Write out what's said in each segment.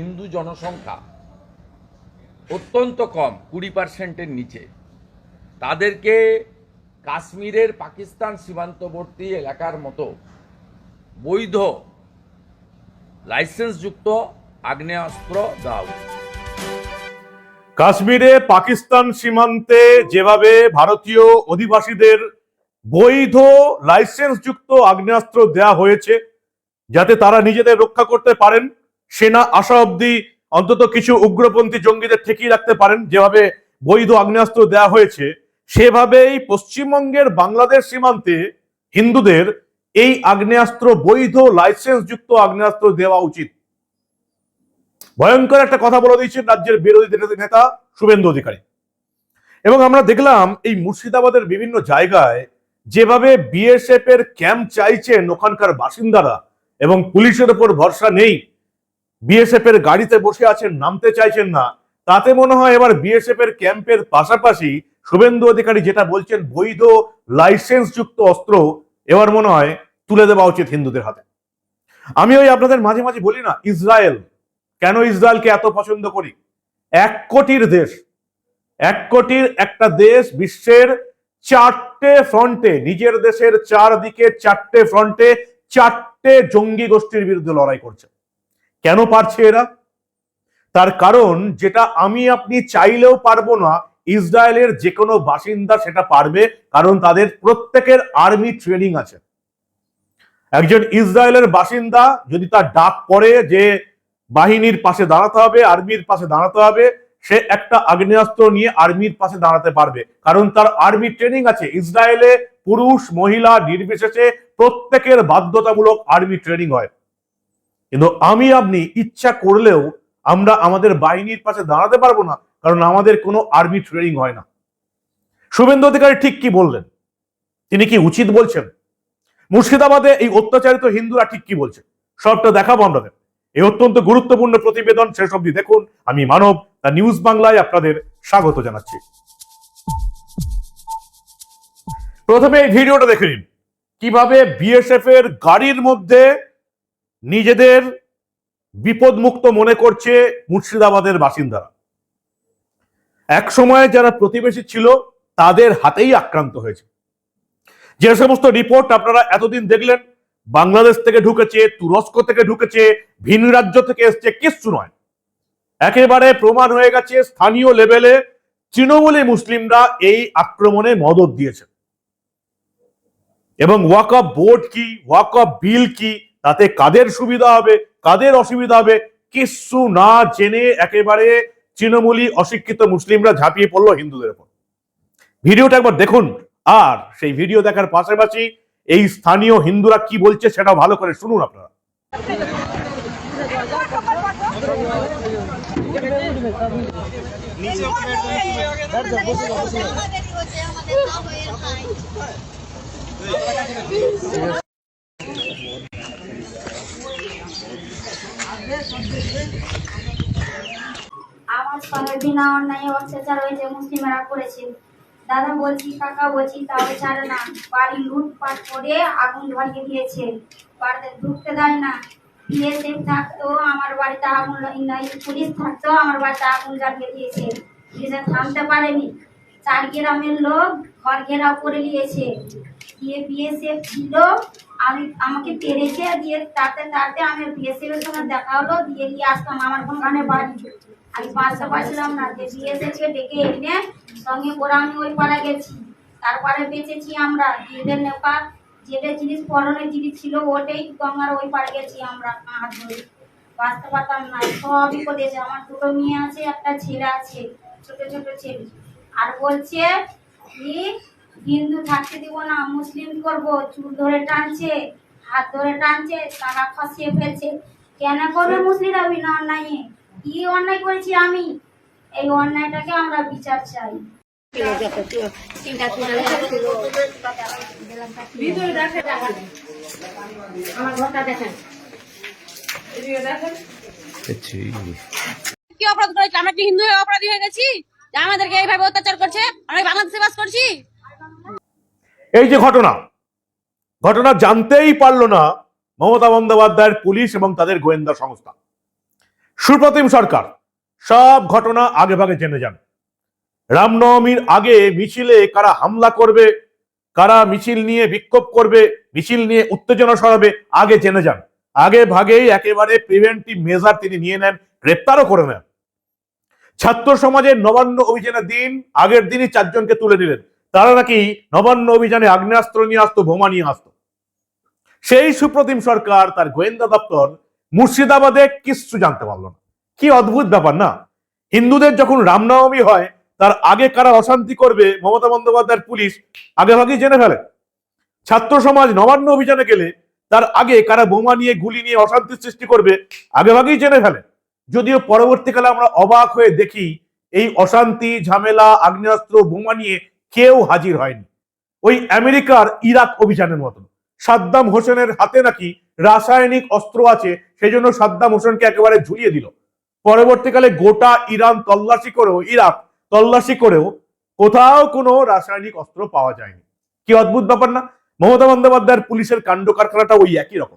হিন্দু জনসংখ্যা অত্যন্ত কম, কুড়ি পার্সেন্টের নিচে তাদেরকে কাশ্মীরের পাকিস্তান সীমান্তবর্তী এলাকার মতো বৈধ লাইসেন্সযুক্ত আগ্নেয়াস্ত্র দেওয়া উচিত। কাশ্মীরে পাকিস্তান সীমান্তে যেভাবে ভারতীয় অধিবাসীদের বৈধ লাইসেন্সযুক্ত আগ্নেয়াস্ত্র দেয়া হয়েছে যাতে তারা নিজেদের রক্ষা করতে পারেন। সেনা আসা অবধি অন্তত কিছু উগ্রপন্থী জঙ্গিদের ঠেকিয়ে রাখতে পারেন। যেভাবে বৈধ আগ্নেয়াস্ত্র দেয়া হয়েছে, সেভাবেই পশ্চিমবঙ্গের বাংলাদেশ সীমান্তে হিন্দুদের এই আগ্নেয়াস্ত্র, বৈধ লাইসেন্সযুক্ত আগ্নেয়াস্ত্র দেওয়া উচিত। ভয়ঙ্কর একটা কথা বলে দিয়েছেন রাজ্যের বিরোধী নেতা শুভেন্দু অধিকারী। এবং আমরা দেখলাম এই মুর্শিদাবাদের বিভিন্ন জায়গায় যেভাবে বিএসএফ এর ক্যাম্প চাইছেন ওখানকার বাসিন্দারা এবং পুলিশের উপর ভরসা নেই বিএসএফ এর গাড়িতে বসে আছেন, নামতে চাইছেন না, তাতে মনে হয় এবার বিএসএফ এর ক্যাম্পের পাশাপাশি শুভেন্দু অধিকারী যেটা বলছেন, বৈধ লাইসেন্স যুক্ত অস্ত্র এবার মনে হয় তুলে দেওয়া উচিত হিন্দুদের হাতে। আমি ওই আপনাদের মাঝে মাঝে বলি না, ইসরায়েল, কেন ইসরায়েলকে এত পছন্দ করি? এক কোটির দেশ, এক কোটির একটা দেশ বিশ্বের চারটে ফ্রন্টে, নিজের দেশের চারদিকে চারটে ফ্রন্টে চারটে জঙ্গি গোষ্ঠীর বিরুদ্ধে লড়াই করছে। কেন পারছে এরা? তার কারণ যেটা আমি আপনি চাইলেও পারব না, ইসরায়েলের যে কোনো বাসিন্দা সেটা পারবে, কারণ তাদের প্রত্যেকের আর্মি ট্রেনিং আছে। একজন ইসরায়েলের বাসিন্দা যদি তার ডাক পড়ে যে বাহিনীর পাশে দাঁড়াতে হবে, আর্মির পাশে দাঁড়াতে হবে সে একটা আগ্নেয়াস্ত্র নিয়ে আর্মির পাশে দাঁড়াতে পারবে। কারণ তার আর্মি ট্রেনিং আছে। ইসরায়েলে পুরুষ, মহিলা নির্বিশেষে প্রত্যেকের বাধ্যতামূলক আর্মি ট্রেনিং হয়। কিন্তু আমি, আপনি ইচ্ছা করলেও আমরা আমাদের বাহিনীর পাশে দাঁড়াতে পারব না, কারণ আমাদের কোনো আর্মি ট্রেনিং হয় না। শুভেন্দু অধিকারী ঠিক কি বললেন? তিনি কি উচিত বলছেন? মুর্শিদাবাদে এই অত্যাচারিত হিন্দুরা ঠিক কি বলছে? সবটা দেখাবো আমাদের এই অত্যন্ত গুরুত্বপূর্ণ প্রতিবেদন শেষ অবধি দেখুন। আমি মানব দ্য নিউজ বাংলায় আপনাদের স্বাগত জানাচ্ছি। প্রথমে এই ভিডিওটা দেখে নিন। কীভাবে বিএসএফ এর গাড়ির মধ্যে নিজেদের বিপদমুক্ত মনে করছে মুর্শিদাবাদের বাসিন্দারা। এক সময় যারা প্রতিবেশী ছিল, তাদের হাতেই আক্রান্ত হয়েছে। যে সমস্ত রিপোর্ট আপনারা এতদিন দেখলেন বাংলাদেশ থেকে ঢুকেছে, তুরস্ক থেকে ঢুকেছে, ভিন রাজ্য থেকে এসছে, কিচ্ছু নয়। একেবারে প্রমাণ হয়ে গেছে, স্থানীয় লেভেলে তৃণমূলী মুসলিমরা এই আক্রমণে মদত দিয়েছে। এবং ওয়াক অফ বোর্ড কি ওয়াক অফ বিল কি, তাতে কাদের সুবিধা হবে, কাদের অসুবিধা হবে, কিচ্ছু না জেনে একেবারে তৃণমূলী অশিক্ষিত মুসলিমরা ঝাঁপিয়ে পড়ল হিন্দুদের উপর ভিডিওটা একবার দেখুন, আর সেই ভিডিও দেখার পাশাপাশি এই স্থানীয় হিন্দুরা কি বলছে সেটা ভালো করে শুনুন আপনারা। আমার সঙ্গে বিনা অন্যায় অত্যাচার হয়েছে, মুসলিমেরা করেছে। দাদা বলছি, কাকা বলছি, তাও ছাড়ে না। বাড়ি লুটপাট করে আগুন ধরিয়ে দিয়েছে। বাড়িতে ঢুকতে দেয় না। বিএসএফ থাকতো, আমার বাড়িতে আগুন পুলিশ থাকতো, আমার বাড়িতে আগুন জ্বালিয়ে দিয়েছে। পুলিশে থামতে পারেনি। চার গ্রামের লোক ঘর ঘেরাও করে নিয়েছে। দিয়ে বিএসএফ ছিল আমি আমাকে পেরেছে দিয়ে তাতে তাতে আমি বিএসএফ এর সঙ্গে দেখা হলো, দিয়ে নিয়ে আসতাম আমার কোনখানে বাড়ি। আমি বাঁচতে পারছিলাম না যে বিএসএফ কে ডেকে এনে, সঙ্গে করে আমি ওই পাড়া গেছি। তারপরে বেঁচেছি আমরা যেদের নেপা যেদের জিনিস, পরনের জিনিস ছিল ওটাই, গঙ্গার ওই পাড়ে গেছি আমরা হাত ধরে। বাঁচতে পারতাম না সবই করেছে আমার দুটো মেয়ে আছে, একটা ছেলে আছে, ছোট ছোট ছেলে। আর বলছে কি হিন্দু থাকতে দিব না মুসলিম করব চুল ধরে টানছে হাত ধরে টানছে টাকা ফাঁসিয়ে ফেলছে। কেন করবে মুসলিমরা বিনা অন্যায়? কি অন্যায় করেছি আমি? এই অন্যায়টাকে আমরা বিচার চাই। আমার ঘরটা দেখেন। কি অপরাধ করেছি? আমরা কি হিন্দু হয়ে অপরাধী হয়ে গেছি? আমাদেরকে এইভাবে অত্যাচার করছে? আমরা বাংলাদেশে বাস করছি? এই যে ঘটনা ঘটনা জানতেই পারল না মমতা বন্দ্যোপাধ্যায়ের পুলিশ এবং তাদের গোয়েন্দা সংস্থা। সুপ্রতিম সরকার, সব ঘটনা আগে ভাগে জেনে যান। রামনবমীর আগে মিছিলে কারা হামলা করবে, কারা মিছিল নিয়ে বিক্ষোভ করবে, মিছিল নিয়ে উত্তেজনা সরাবে আগে জেনে যান। আগে ভাগেই একেবারে প্রিভেন্টিভ মেজার তিনি নিয়ে নেন, গ্রেপ্তারও করে নেন। ছাত্র সমাজের নবান্ন অভিযানের দিন আগের দিনই চারজনকে তুলে দিলেন তারা নাকি নবান্ন অভিযানে আগ্নেয়াস্ত্র নিয়ে আসতো, বোমা নিয়ে আসতো। সেই সুপ্রতিম সরকার, তার গোয়েন্দা দপ্তর মুর্শিদাবাদে কিচ্ছু জানতে পারল না। কি অদ্ভুত ব্যাপার না? হিন্দুদের যখন রামনবমী হয়, তার আগে কারা অশান্তি করবে, মমতা বন্দ্যোপাধ্যায়ের পুলিশ আগে ভাগেই জেনে ফেলে। ছাত্র সমাজ নবান্ন অভিযানে গেলে তার আগে কারা বোমা নিয়ে, গুলি নিয়ে অশান্তি সৃষ্টি করবে আগে ভাগেই জেনে ফেলে। যদিও পরবর্তীকালে আমরা অবাক হয়ে দেখি, এই অশান্তি, ঝামেলা, আগ্নেয়াস্ত্র, বোমা নিয়ে কেউ হাজির হয়নি। ওই আমেরিকার ইরাক অভিযানের মতন। সাদ্দাম হোসেনের হাতে নাকি রাসায়নিক অস্ত্র আছে সেই জন্য সাদ্দাম হোসেনকে একেবারে ঝুলিয়ে দিল। পরবর্তীকালে গোটা ইরান তল্লাশি করেও, ইরাক তল্লাশি করেও কোথাও কোনো রাসায়নিক অস্ত্র পাওয়া যায়নি। কি অদ্ভুত ব্যাপার না? মমতা বন্দ্যোপাধ্যায়ের পুলিশের কাণ্ড কারখানাটা ওই একই রকম।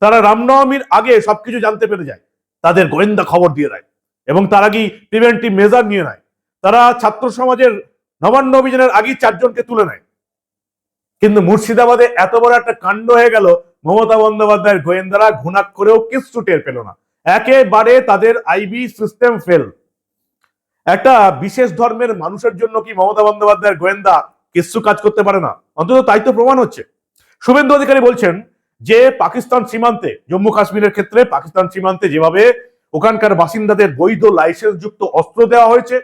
তারা রামনবমীর আগে সবকিছু জানতে পেরে যায়। তাদের গোয়েন্দা খবর দিয়ে দেয়। এবং তার আগেই প্রিভেন্টিভ মেজার নিয়ে নেয়? তারা ছাত্র সমাজের নবান্ন অভিযানের আগেই চারজনকে তুলে নেয়। কিন্তু মুর্শিদাবাদে এত বড় একটা কাণ্ড হয়ে গেল, মমতা বন্দ্যোপাধ্যায়ের গোয়েন্দারা ঘুণাক করেও কিচ্ছু টের পেল না। একেবারে তাদের আইবি সিস্টেম ফেল একটা বিশেষ ধর্মের মানুষের জন্য কি মমতা বন্দ্যোপাধ্যায়ের গোয়েন্দা কিচ্ছু কাজ করতে পারে না? অন্তত তাই তো প্রমাণ হচ্ছে। শুভেন্দু অধিকারী বলছেন যে, পাকিস্তান সীমান্তে, জম্মু কাশ্মীরের ক্ষেত্রে পাকিস্তান সীমান্তে যেভাবে ওখানকার বাসিন্দাদের বৈধ লাইসেন্স যুক্ত অস্ত্র দেওয়া হয়েছে,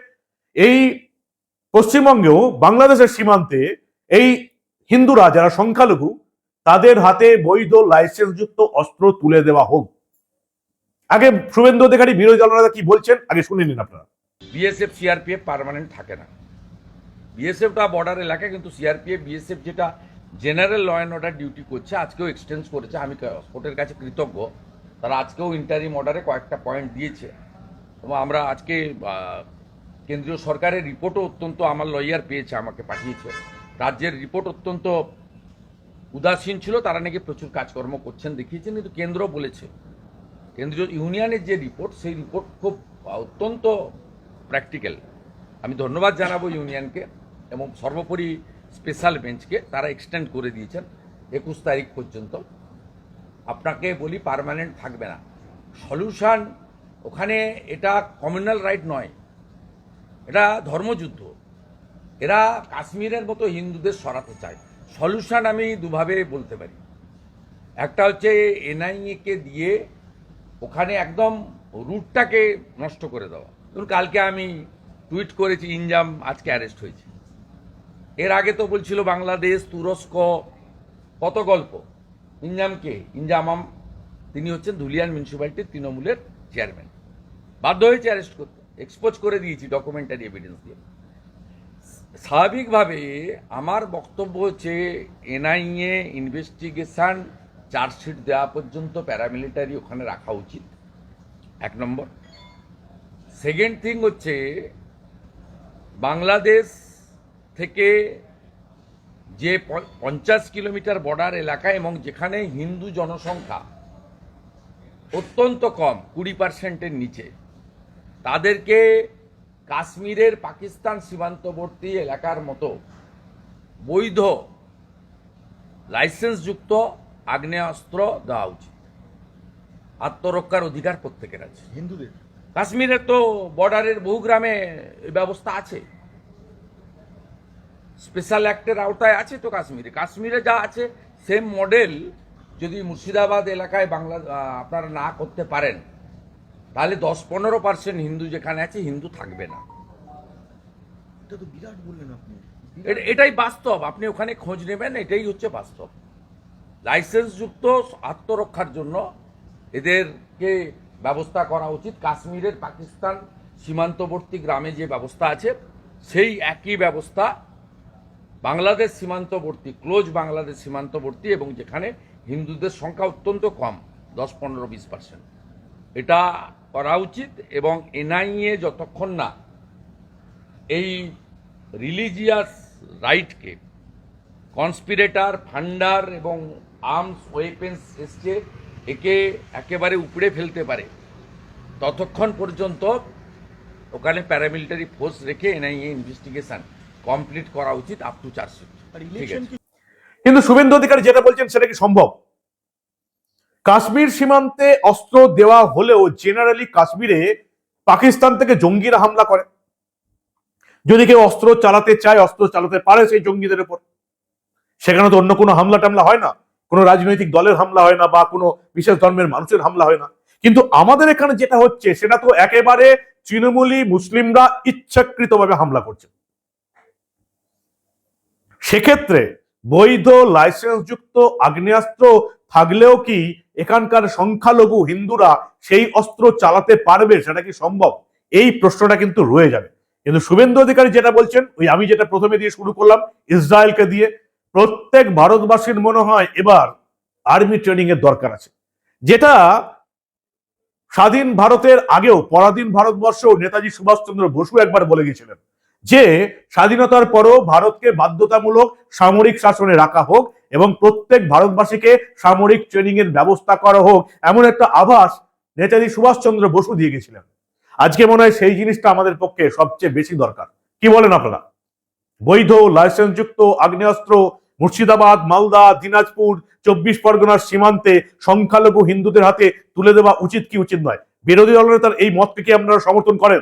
এই পশ্চিমবঙ্গেও বাংলাদেশের সীমান্তে এই হিন্দুরা যারা সংখ্যালঘু, তাদের হাতে বৈধ লাইসেন্স যুক্ত অস্ত্র তুলে দেওয়া হোক। আগে শুভেন্দু অধিকারী, বিরোধী দলনেতা কি বলছেন? আগে শুনে নিন আপনারা। বিএসএফ সিআরপিএফ পার্মানেন্ট থাকে না। বিএসএফটা বর্ডার এলাকা কিন্তু সিআরপিএফ বিএসএফ যেটা general law and order duty করছে, আজকেও এক্সটেন্স করেছে। আমি কোর্টের কাছে কৃতজ্ঞ। তারা আজকেও ইন্টারিম অর্ডারে কয়েকটা পয়েন্ট দিয়েছে। এবং আমরা আজকে কেন্দ্রীয় সরকারের রিপোর্টও অত্যন্ত আমার লয়ার পেয়েছে, আমাকে পাঠিয়েছে। রাজ্যের রিপোর্ট অত্যন্ত উদাসীন ছিল, তারা নাকি প্রচুর কাজকর্ম করছেন দেখিয়েছেন, কিন্তু কেন্দ্র বলেছে। কেন্দ্রীয় ইউনিয়নের যে রিপোর্ট, সেই রিপোর্ট খুব অত্যন্ত প্র্যাকটিক্যাল। আমি ধন্যবাদ জানাব ইউনিয়নকে এবং সর্বোপরি স্পেশাল বেঞ্চকে, তারা এক্সটেন্ড করে দিয়েছেন একুশ তারিখ পর্যন্ত। আপনাকে বলি, পার্মানেন্ট থাকবে না। সলিউশন, ওখানে এটা কমিউনাল রাইট নয়। এটা ধর্মযুদ্ধ। এরা কাশ্মীরের মতো হিন্দুদের সরাতে চায়। সলিউশন আমি দুভাবে বলতে পারি। একটা হচ্ছে এনআইএকে দিয়ে ওখানে একদম রুটটাকে নষ্ট করে দেওয়া। ধরুন কালকে আমি টুইট করেছি, ইনজাম, আজকে অ্যারেস্ট হয়েছে। এর আগে তো বলছিল বাংলাদেশ, তুরস্ক, কত গল্প। ইনজামকে ইনজামাম তিনি হচ্ছেন ধুলিয়ান মিউনিসিপ্যালিটির তৃণমূলের চেয়ারম্যান বাধ্য হয়েছে অ্যারেস্ট করতে। এক্সপোজ করে দিয়েছি ডকুমেন্টারি এভিডেন্স দিয়ে। স্বাভাবিকভাবে আমার বক্তব্য হচ্ছে, এনআইএ ইনভেস্টিগেশন চার্জশিট দেওয়া পর্যন্ত প্যারামিলিটারি ওখানে রাখা উচিত, এক নম্বর। সেকেন্ড থিং হচ্ছে, বাংলাদেশ থেকে যে পঞ্চাশ কিলোমিটার বর্ডার এলাকা এবং যেখানে হিন্দু জনসংখ্যা অত্যন্ত কম, কুড়ি পার্সেন্টের নিচে। তাদেরকে কাশ্মীরের পাকিস্তান সীমান্তবর্তী এলাকার মতো বৈধ লাইসেন্সযুক্ত আগ্নেয়াস্ত্র দেওয়া উচিত। আত্মরক্ষার অধিকার প্রত্যেকের আছে। হিন্দুদের। কাশ্মীরের তো বর্ডারের বহু গ্রামে ব্যবস্থা আছে। স্পেশাল অ্যাক্টের আওতায় আছে তো কাশ্মীরে। কাশ্মীরে যা আছে সেম মডেল যদি মুর্শিদাবাদ এলাকায় বাংলা আপনারা না করতে পারেন তাহলে দশ পনেরো পার্সেন্ট হিন্দু যেখানে আছে হিন্দু থাকবে না। এটা তো বিরাট বললেন আপনি। এটাই বাস্তব। আপনি ওখানে খোঁজ নেবেন এটাই হচ্ছে বাস্তব। লাইসেন্সযুক্ত আত্মরক্ষার জন্য এদেরকে ব্যবস্থা করা উচিত। কাশ্মীরের পাকিস্তান সীমান্তবর্তী গ্রামে যে ব্যবস্থা আছে সেই একই ব্যবস্থা বাংলাদেশ সীমান্তবর্তী ক্লোজ বাংলাদেশ সীমান্তবর্তী এবং যেখানে হিন্দুদের সংখ্যা অত্যন্ত কম দশ পনেরো বিশ পার্সেন্ট। এটা করা উচিত এবং এনআইএ যতক্ষণ না এই রিলিজিয়াস রাইটকে কনস্পিরেটার ফান্ডার এবং আর্মস ওয়েপেন্স এসছে একে একেবারে উপড়ে ফেলতে পারে ততক্ষণ পর্যন্ত ওখানে প্যারামিলিটারি ফোর্স রেখে এনআইএ ইনভেস্টিগেশন কমপ্লিট করা উচিত আপ টু চার্জশিট কিন্তু শুভেন্দু অধিকারী যেটা বলছেন সেটা কি সম্ভব? কাশ্মীর সীমান্তে অস্ত্র দেওয়া হলেও জেনারেলি কাশ্মীরে পাকিস্তান থেকে জঙ্গিরা হামলা করে। যদি কেউ অস্ত্র চালাতে চায়, অস্ত্র চালাতে পারে সেই জঙ্গিদের উপর। সেখানে তো অন্য কোনো হামলা টামলা হয় না। কোনো রাজনৈতিক দলের হামলা হয় না বা কোনো বিশেষ ধর্মের মানুষের হামলা হয় না। কিন্তু আমাদের এখানে যেটা হচ্ছে, সেটা তো একেবারে তৃণমূলী মুসলিমরা ইচ্ছাকৃতভাবে হামলা করছে। সেক্ষেত্রে বৈধ লাইসেন্সযুক্ত আগ্নেয়াস্ত্র থাকলেও কি এখানকার সংখ্যালঘু হিন্দুরা সেই অস্ত্র চালাতে পারবে? সেটা কি সম্ভব? এই প্রশ্নটা কিন্তু রয়ে যাবে। কিন্তু শুভেন্দু অধিকারী যেটা বলছেন, ওই আমি যেটা প্রথমে দিয়ে শুরু করলাম, ইসরায়েলকে দিয়ে, প্রত্যেক ভারতবাসীর মনে হয় এবার আর্মি ট্রেনিং এর দরকার আছে। যেটা স্বাধীন ভারতের আগেও, পরাধীন ভারতবর্ষ নেতাজি সুভাষচন্দ্র বসু একবার বলে গেছিলেন যে স্বাধীনতার পরও ভারতকে বাধ্যতামূলক সামরিক শাসনে রাখা হোক এবং প্রত্যেক ভারতবাসীকে সামরিক ট্রেনিং এর ব্যবস্থা করা হোক, এমন একটা আভাস নেতাজি সুভাষচন্দ্র বসু দিয়ে গেছিলেন আজকে মনে হয় সেই জিনিসটা আমাদের পক্ষে সবচেয়ে বেশি দরকার। কি বলেন আপনারা? বৈধ, লাইসেন্সযুক্ত, আগ্নেয়াস্ত্র, মুর্শিদাবাদ, মালদা, দিনাজপুর, চব্বিশ পরগনার সীমান্তে সংখ্যালঘু হিন্দুদের হাতে তুলে দেওয়া উচিত কি উচিত নয়? বিরোধী দলনেতার এই মতকে কি আপনারা সমর্থন করেন?